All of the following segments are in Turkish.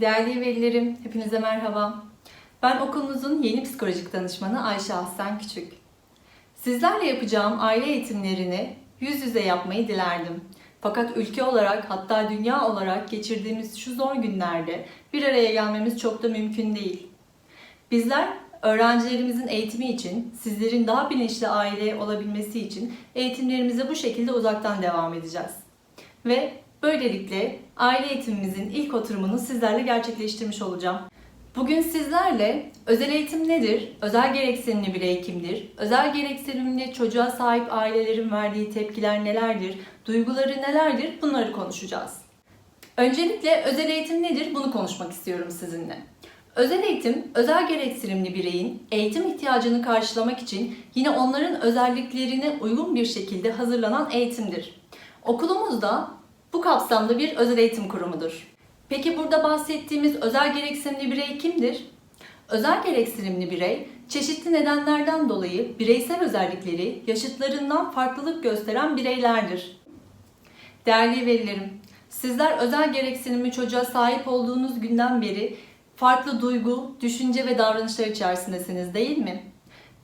Değerli velilerim, hepinize merhaba. Ben okulunuzun yeni psikolojik danışmanı Ayşe Aslan Küçük. Sizlerle yapacağım aile eğitimlerini yüz yüze yapmayı dilerdim. Fakat ülke olarak hatta dünya olarak geçirdiğimiz şu zor günlerde bir araya gelmemiz çok da mümkün değil. Bizler öğrencilerimizin eğitimi için, sizlerin daha bilinçli aile olabilmesi için eğitimlerimize bu şekilde uzaktan devam edeceğiz. Ve böylelikle aile eğitimimizin ilk oturumunu sizlerle gerçekleştirmiş olacağım. Bugün sizlerle özel eğitim nedir, özel gereksinimli birey kimdir, özel gereksinimli çocuğa sahip ailelerin verdiği tepkiler nelerdir, duyguları nelerdir bunları konuşacağız. Öncelikle özel eğitim nedir bunu konuşmak istiyorum sizinle. Özel eğitim, özel gereksinimli bireyin eğitim ihtiyacını karşılamak için yine onların özelliklerine uygun bir şekilde hazırlanan eğitimdir. Okulumuzda bu kapsamda bir özel eğitim kurumudur. Peki burada bahsettiğimiz özel gereksinimli birey kimdir? Özel gereksinimli birey, çeşitli nedenlerden dolayı bireysel özellikleri yaşıtlarından farklılık gösteren bireylerdir. Değerli velilerim, sizler özel gereksinimli çocuğa sahip olduğunuz günden beri farklı duygu, düşünce ve davranışlar içerisindesiniz değil mi?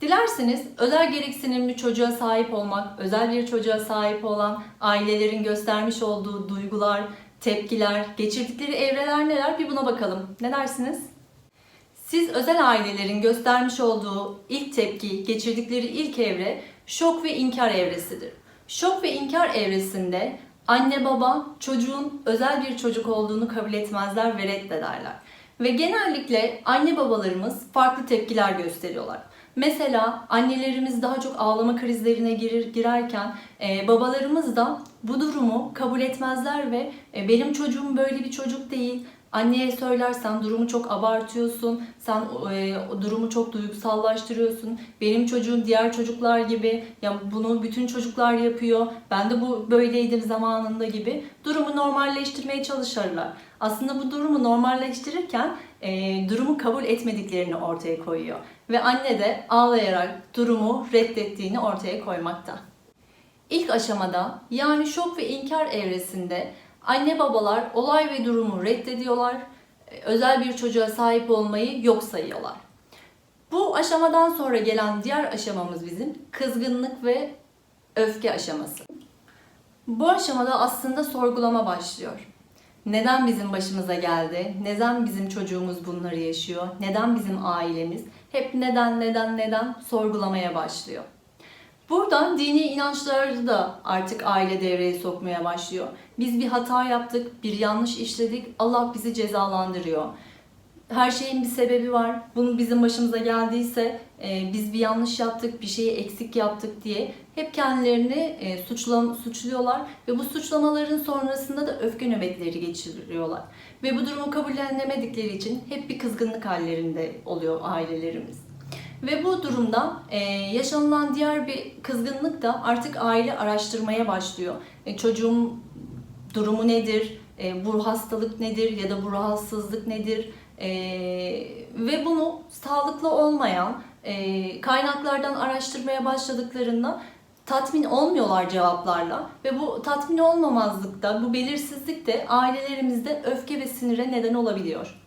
Dilerseniz özel gereksinimli çocuğa sahip olmak, özel bir çocuğa sahip olan ailelerin göstermiş olduğu duygular, tepkiler, geçirdikleri evreler neler bir buna bakalım. Ne dersiniz? Siz özel ailelerin göstermiş olduğu ilk tepki, geçirdikleri ilk evre şok ve inkar evresidir. Şok ve inkar evresinde anne baba çocuğun özel bir çocuk olduğunu kabul etmezler ve reddederler. Ve genellikle anne babalarımız farklı tepkiler gösteriyorlar. Mesela annelerimiz daha çok ağlama krizlerine girir, girerken e, babalarımız da bu durumu kabul etmezler ve e, benim çocuğum böyle bir çocuk değil. Anneye söylersen durumu çok abartıyorsun, sen e, durumu çok duygusallaştırıyorsun. Benim çocuğum diğer çocuklar gibi, ya bunu bütün çocuklar yapıyor. Ben de bu böyleydim zamanında gibi durumu normalleştirmeye çalışırlar. Aslında bu durumu normalleştirirken e, durumu kabul etmediklerini ortaya koyuyor ve anne de ağlayarak durumu reddettiğini ortaya koymakta. İlk aşamada yani şok ve inkar evresinde anne babalar olay ve durumu reddediyorlar, e, özel bir çocuğa sahip olmayı yok sayıyorlar. Bu aşamadan sonra gelen diğer aşamamız bizim kızgınlık ve öfke aşaması. Bu aşamada aslında sorgulama başlıyor. Neden bizim başımıza geldi? Neden bizim çocuğumuz bunları yaşıyor? Neden bizim ailemiz? Hep neden neden neden sorgulamaya başlıyor. Buradan dini inançları da artık aile devreye sokmaya başlıyor. Biz bir hata yaptık, bir yanlış işledik, Allah bizi cezalandırıyor. Her şeyin bir sebebi var. Bunun bizim başımıza geldiyse e, biz bir yanlış yaptık, bir şeyi eksik yaptık diye hep kendilerini e, suçla, suçluyorlar ve bu suçlamaların sonrasında da öfke nöbetleri geçiriyorlar. Ve bu durumu kabullenemedikleri için hep bir kızgınlık hallerinde oluyor ailelerimiz. Ve bu durumda e, yaşanılan diğer bir kızgınlık da artık aile araştırmaya başlıyor. E, çocuğum durumu nedir? E, bu hastalık nedir ya da bu rahatsızlık nedir? E, ve bunu sağlıklı olmayan e, kaynaklardan araştırmaya başladıklarında tatmin olmuyorlar cevaplarla ve bu tatmin olmamazlıkta, bu belirsizlik de ailelerimizde öfke ve sinire neden olabiliyor.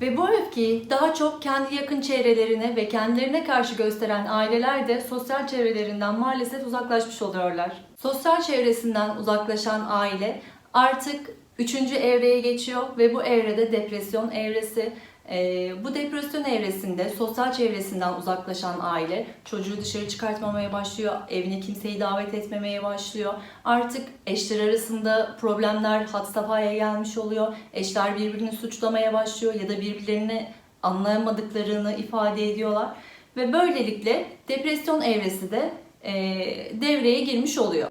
Ve bu öfkeyi daha çok kendi yakın çevrelerine ve kendilerine karşı gösteren aileler de sosyal çevrelerinden maalesef uzaklaşmış oluyorlar. Sosyal çevresinden uzaklaşan aile artık üçüncü evreye geçiyor ve bu evrede depresyon evresi, ee, bu depresyon evresinde sosyal çevresinden uzaklaşan aile çocuğu dışarı çıkartmamaya başlıyor, evine kimseyi davet etmemeye başlıyor. Artık eşler arasında problemler had safhaya gelmiş oluyor. Eşler birbirini suçlamaya başlıyor ya da birbirlerini anlayamadıklarını ifade ediyorlar. Ve böylelikle depresyon evresi de e, devreye girmiş oluyor.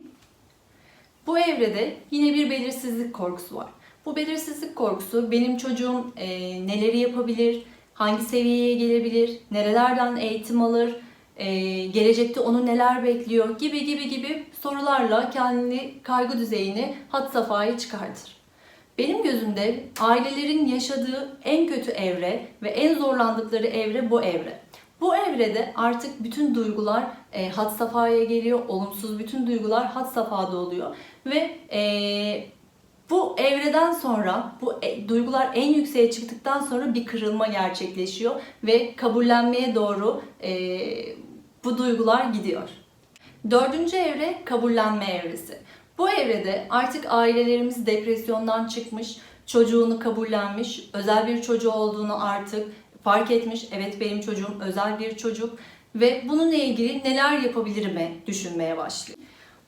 Bu evrede yine bir belirsizlik korkusu var. Bu belirsizlik korkusu benim çocuğum e, neleri yapabilir, hangi seviyeye gelebilir, nerelerden eğitim alır, e, gelecekte onu neler bekliyor gibi gibi gibi sorularla kendini kaygı düzeyini hat safhaya çıkartır. Benim gözümde ailelerin yaşadığı en kötü evre ve en zorlandıkları evre bu evre. Bu evrede artık bütün duygular e, had safhaya geliyor, olumsuz bütün duygular had safhada oluyor ve e, Bu evreden sonra, bu e- duygular en yükseğe çıktıktan sonra bir kırılma gerçekleşiyor ve kabullenmeye doğru e, bu duygular gidiyor. Dördüncü evre kabullenme evresi. Bu evrede artık ailelerimiz depresyondan çıkmış, çocuğunu kabullenmiş, özel bir çocuğu olduğunu artık fark etmiş. Evet benim çocuğum özel bir çocuk ve bununla ilgili neler yapabilirime düşünmeye başlıyor.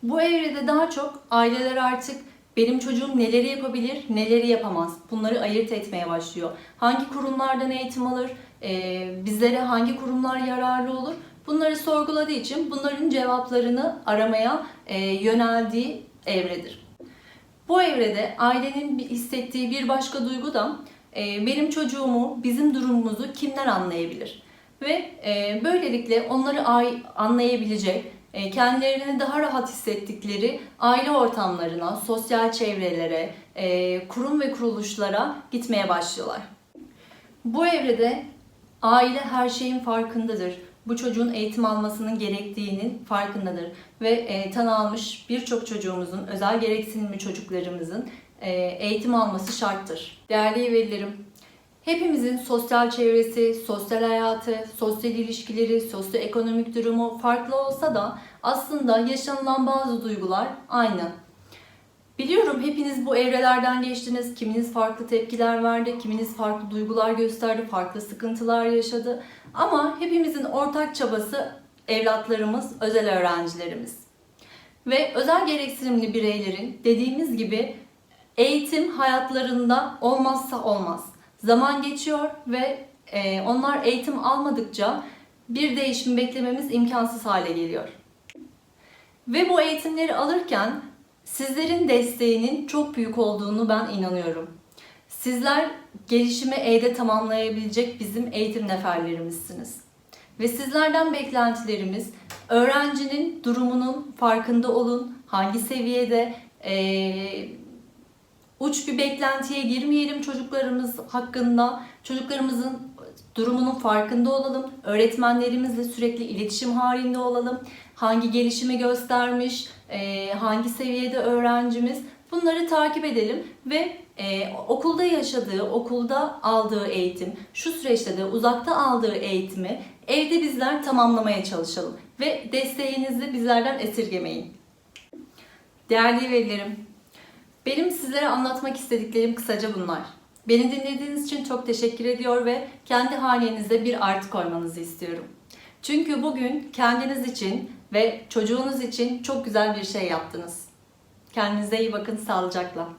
Bu evrede daha çok aileler artık benim çocuğum neleri yapabilir, neleri yapamaz. Bunları ayırt etmeye başlıyor. Hangi kurumlardan eğitim alır, e, bizlere hangi kurumlar yararlı olur. Bunları sorguladığı için bunların cevaplarını aramaya e, yöneldiği evredir. Bu evrede ailenin hissettiği bir başka duygu da e, benim çocuğumu, bizim durumumuzu kimden anlayabilir? Ve e, böylelikle onları ay- anlayabilecek, kendilerini daha rahat hissettikleri aile ortamlarına, sosyal çevrelere, e, kurum ve kuruluşlara gitmeye başlıyorlar. Bu evrede aile her şeyin farkındadır. Bu çocuğun eğitim almasının gerektiğinin farkındadır. Ve e, almış birçok çocuğumuzun, özel gereksinimli çocuklarımızın e, eğitim alması şarttır. Değerli velilerim, hepimizin sosyal çevresi, sosyal hayatı, sosyal ilişkileri, sosyoekonomik durumu farklı olsa da aslında yaşanılan bazı duygular aynı. Biliyorum hepiniz bu evrelerden geçtiniz. Kiminiz farklı tepkiler verdi, kiminiz farklı duygular gösterdi, farklı sıkıntılar yaşadı. Ama hepimizin ortak çabası evlatlarımız, özel öğrencilerimiz. Ve özel gereksinimli bireylerin dediğimiz gibi eğitim hayatlarında olmazsa olmaz. Zaman geçiyor ve e, onlar eğitim almadıkça bir değişim beklememiz imkansız hale geliyor. Ve bu eğitimleri alırken sizlerin desteğinin çok büyük olduğunu ben inanıyorum. Sizler gelişimi E'de tamamlayabilecek bizim eğitim neferlerimizsiniz. Ve sizlerden beklentilerimiz öğrencinin durumunun farkında olun, hangi seviyede, eee, uç bir beklentiye girmeyelim çocuklarımız hakkında. Çocuklarımızın durumunun farkında olalım. Öğretmenlerimizle sürekli iletişim halinde olalım. Hangi gelişimi göstermiş, e, hangi seviyede öğrencimiz bunları takip edelim ve e, okulda yaşadığı, okulda aldığı eğitim, şu süreçte de uzakta aldığı eğitimi evde bizler tamamlamaya çalışalım ve desteğinizi bizlerden esirgemeyin. Değerli velilerim, benim sizlere anlatmak istediklerim kısaca bunlar. Beni dinlediğiniz için çok teşekkür ediyor ve kendi hanenize bir artı koymanızı istiyorum. Çünkü bugün kendiniz için ve çocuğunuz için çok güzel bir şey yaptınız. Kendinize iyi bakın, sağlıcakla.